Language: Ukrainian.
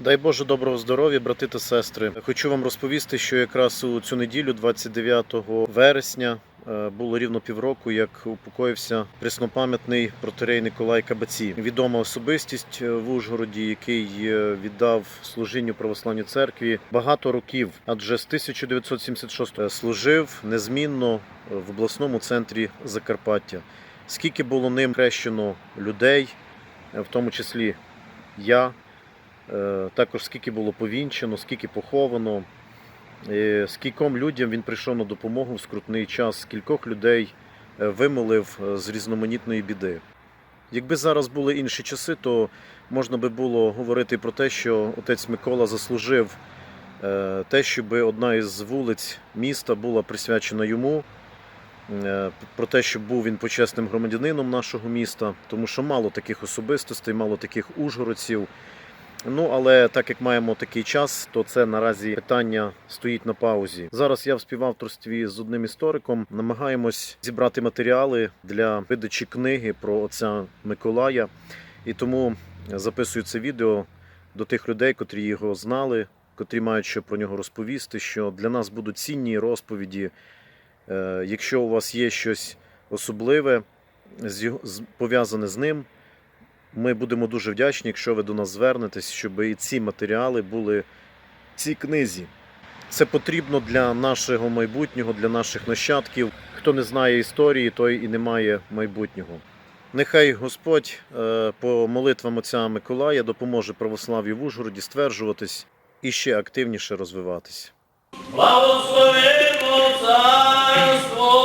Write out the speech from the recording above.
Дай Боже доброго здоров'я, брати та сестри. Хочу вам розповісти, що якраз у цю неділю, 29 вересня, е, було рівно півроку, як упокоївся преснопам'ятний протерей Николай Кабаці, відома особистість е, в Ужгороді, який е, віддав служінню православній церкві багато років, адже з 1976 служив незмінно в обласному центрі Закарпаття. Скільки було ним хрещено людей, в тому числі я. Е, Також скільки було повінчено, скільки поховано, е, скільком людям він прийшов на допомогу в скрутний час, скількох людей е, вимолив з різноманітної біди. Якби зараз були інші часи, то можна би було говорити про те, що отець Микола заслужив те, щоб одна із вулиць міста була присвячена йому, про те, щоб був він почесним громадянином нашого міста, тому що мало таких особистостей, мало таких ужгородців. Ну, але так як маємо такий час, то це наразі питання стоїть на паузі. Зараз я в співавторстві з одним істориком намагаємось зібрати матеріали для видачі книги про отця Миколая. І тому записую це відео до тих людей, котрі його знали, котрі мають що про нього розповісти, що для нас будуть цінні розповіді. Е, Якщо у вас є щось особливе, пов'язане з ним, ми будемо дуже вдячні, якщо ви до нас звернетесь, щоб і ці матеріали були в цій книзі. Це потрібно для нашого майбутнього, для наших нащадків. Хто не знає історії, той і не має майбутнього. Нехай Господь е, по молитвам отця Миколая допоможе православ'ю в Ужгороді стверджуватись і ще активніше розвиватись. Благословимо царство